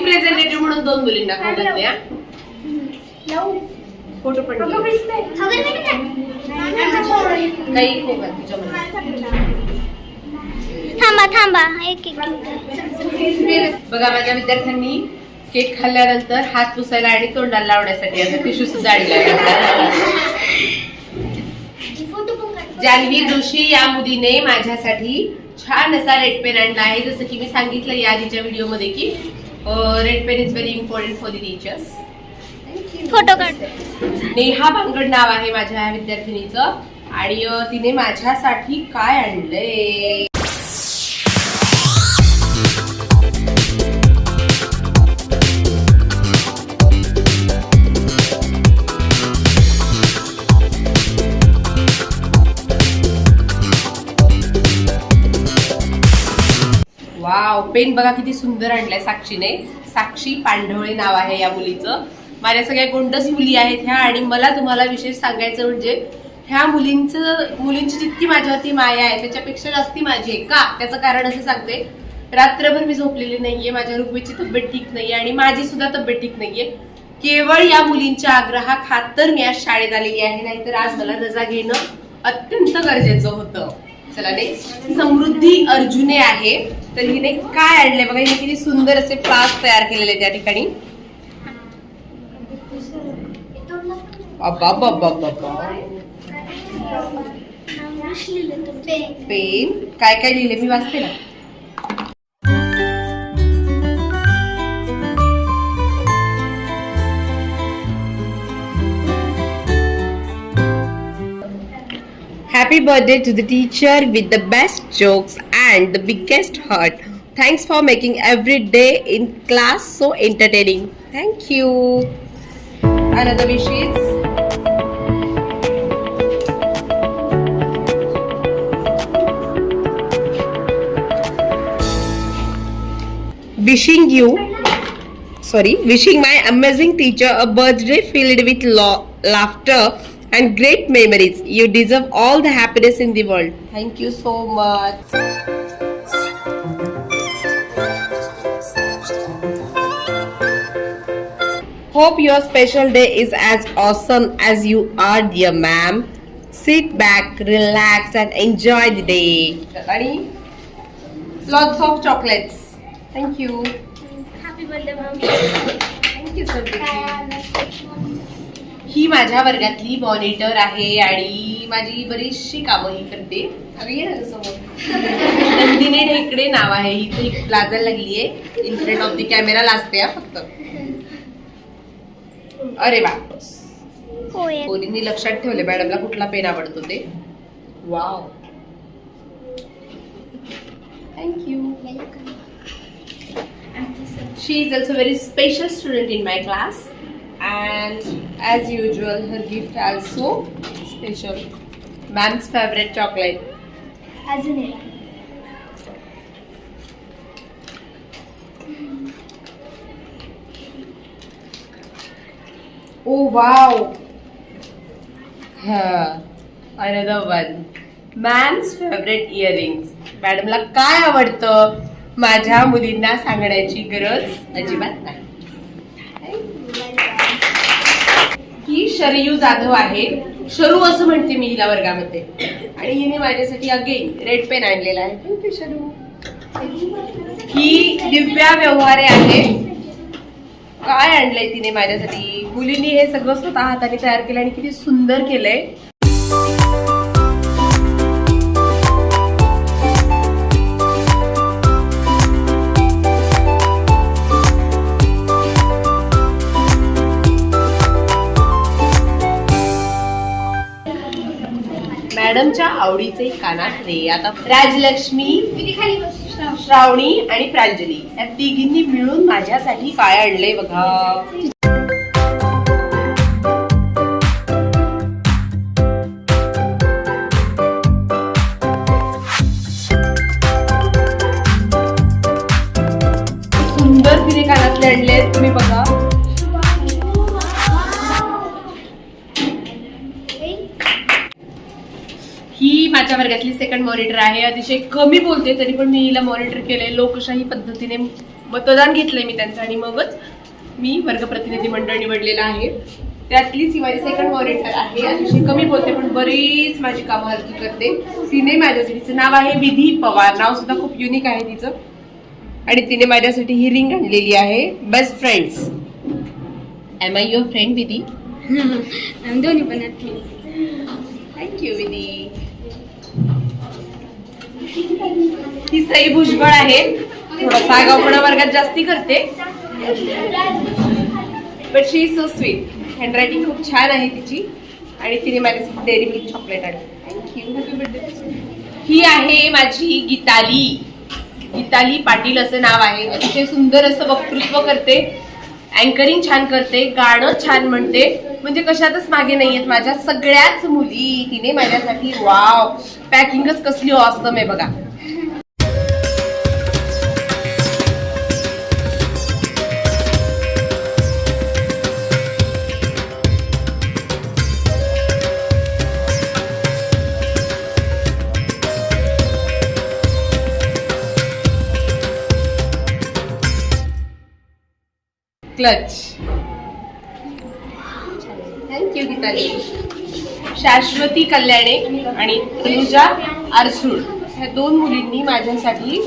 म्हणून दोन मुलींना फोटो पण. काही. थांबा थांबा. एक. बघा माझ्या विद्यार्थ्यांनी केक खाल्ल्यानंतर हात पुसायला आणि तोंडाला लावण्यासाठी आता टिश्यू सुद्धा आणला जान्हवी जोशी या मुलीने माझ्यासाठी छान असा रेड पेन आणला आहे. जसं की मी सांगितलं या आधीच्या व्हिडिओमध्ये की red pen is very important for the teachers photo काढ नेहा बांगड नाव आहे माझ्या या विद्यार्थिनीचं. आणि तिने माझ्यासाठी काय आणलंय? वाव पेन बघा किती सुंदर आणलाय साक्षीने. साक्षी पांढवळे नाव आहे या मुलीचं. माझ्या सगळ्या गोंडस मुली आहेत ह्या आणि मला तुम्हाला विशेष सांगायचं म्हणजे ह्या मुलींचं मुलींची जितकी माझ्यावरती माया आहे त्याच्यापेक्षा जास्ती माझी आहे का? त्याचं कारण असं सांगते. रात्रभर मी झोपलेली नाहीये माझ्या रुग्मीची तब्येत ठीक नाहीये आणि माझी सुद्धा तब्येत ठीक नाहीये. केवळ या मुलींच्या आग्रहाखातर मी आज शाळेत आलेली आहे नाहीतर आज मला रजा घेणं अत्यंत गरजेचं होतं. चला नेक्स्ट समृद्धी अर्जुने आहे. तर हिने काय आणले बघा हिने किती सुंदर असे फ्लास्क तयार केलेले त्या ठिकाणी. पेन. काय काय लिहिले मी वाचते ना. Happy birthday to the teacher with the best jokes and the biggest heart. Thanks for making every day in class so entertaining. Thank you. Another wish is wishing you sorry wishing my amazing teacher a birthday filled with laughter and great memories. You deserve all the happiness in the world. Thank you so much. Hope your special day is as awesome as you are, dear ma'am. Sit back, relax, and enjoy the day. Ready? Lots of chocolates. Thank you. Happy birthday, ma'am. Thank you, sir. ही माझ्या वर्गातली monitor आहे आणि माझी बरीचशी कामं ही करते. समोर नंदिनी ढेकडे नाव आहे ही ती लाजायला लागली आहे. In front of the camera लाजते फक्त. अरे वा. होय. पोरींनी लक्षात ठेवले मॅडमला कुठला पेन आवडतो ते. Wow thank you She is also a very special student in my class, and as usual, her gift also special. Ma'am's favorite chocolate. अजून एक Oh wow! Huh. Another one. Ma'am's favorite earrings. मॅडमला काय आवडतं माझ्या मुलींना सांगण्याची गरज अजिबात नाही शरयू जाधव आहे. शरू असं म्हणते मी हिला वर्गामध्ये. आणि हिने माझ्यासाठी अगेन रेड पेन आणलेला आहे. शरू. ही दिव्या व्यवहारे आहे काय आणलंय तिने माझ्यासाठी? मुलींनी हे सगळं स्वतः हाताने तयार केलं आणि किती सुंदर केलंय. आवडीचे कानातले आता राजलक्ष्मी श्रावणी आणि प्रांजली. या तिघींनी मिळून माझ्यासाठी काय आणलंय बघा. वर्गातली सेकंड मॉनिटर आहे. अतिशय कमी बोलते तरी पण मी हिला मॉनिटर केलंय. लोकशाही पद्धतीने मतदान घेतलंय मी त्यांचं. आणि मगच मी वर्गप्रतिनिधी मंडळ निवडलेला आहे. त्यातलीच ही माझी सेकंड वॉलेंटर आहे. अतिशय कमी बोलते पण बरीच माझी कामं हलकी करते. तिने माझ्यासाठी तिचं नाव आहे विधी पवार. नाव सुद्धा खूप युनिक आहे तिचं. आणि तिने माझ्यासाठी ही रिंग आणलेली आहे. Best friends am I your friend Vidhi? दोन्ही पण थँक्यू विधी. ही सई भुजबळ आहे. थोडासा आगाऊपणा वर्गात जास्ती करते. But she so sweet handwriting खूप छान आहे तिची. आणि तिने माझ्यासाठी डेअरी मिल्क चॉकलेट आणली. थँक्यू हॅपी बर्थडे ही आहे माझी गीताली. गीताली पाटील असं नाव आहे. अतिशय सुंदर असं वक्तृत्व करते. अँकरिंग छान करते. गाणं छान म्हणते. म्हणजे कशातच मागे नाही आहेत माझ्या सगळ्याच मुली. तिने माझ्यासाठी वाव पॅकिंगच कसली ऑसम आहे बघा. क्लच. थँक्यू गीताली शाश्वती कल्याणे आणि तनुजा आरसूळ ह्या दोन मुलींनी माझ्यासाठी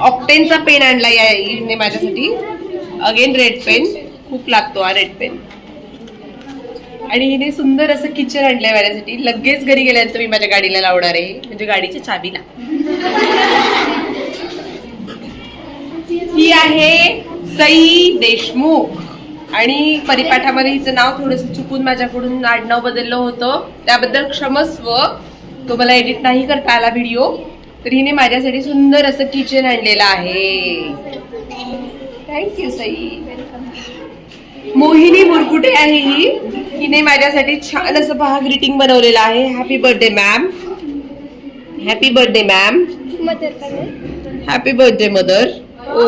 ऑक्टेनचा पेन आणला या ईडने माझ्यासाठी. अगेन रेड पेन खूप लागतो हा रेड पेन आणि हिने सुंदर असं किचन आणलंय माझ्यासाठी. लगेच घरी गेल्यानंतर मी माझ्या गाडीला लावणार आहे. म्हणजे गाडीच्या चाबीला ही आहे सई देशमुख. आणि परिपाठामध्ये हिचं नाव थोडस चुकून माझ्याकडून आडनाव बदललं होतं. त्याबद्दल क्षमस्व. तो मला एडिट नाही करता आला व्हिडिओ तर हिने माझ्यासाठी सुंदर असं किचन आणलेलं आहे. थँक्यू सई. मोहिनी मुरकुटे आहे ही. हिने माझ्यासाठी छान असं पहा ग्रीटिंग बनवलेलं आहे. Happy birthday ma'am happy birthday ma'am happy birthday mother ओ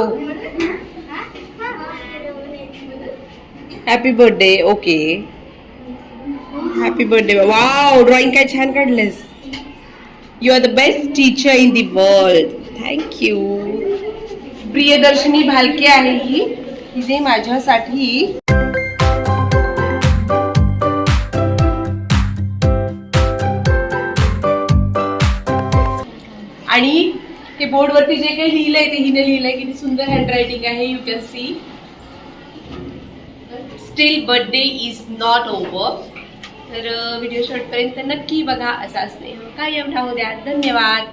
happy birthday okay happy birthday wow drawing काय छान काढलेस you are the best teacher in the world thank you Priyadarshini Bhalke आहे ही. हिने माझ्यासाठी बोर्डवरती जे काही लिहिलंय ते हिने लिहिलंय किती सुंदर हँडरायटिंग आहे you can see still birthday is not over तर व्हिडिओ शॉर्टपर्यंत नक्की बघा असा स्नेह कायम राहू द्या. धन्यवाद.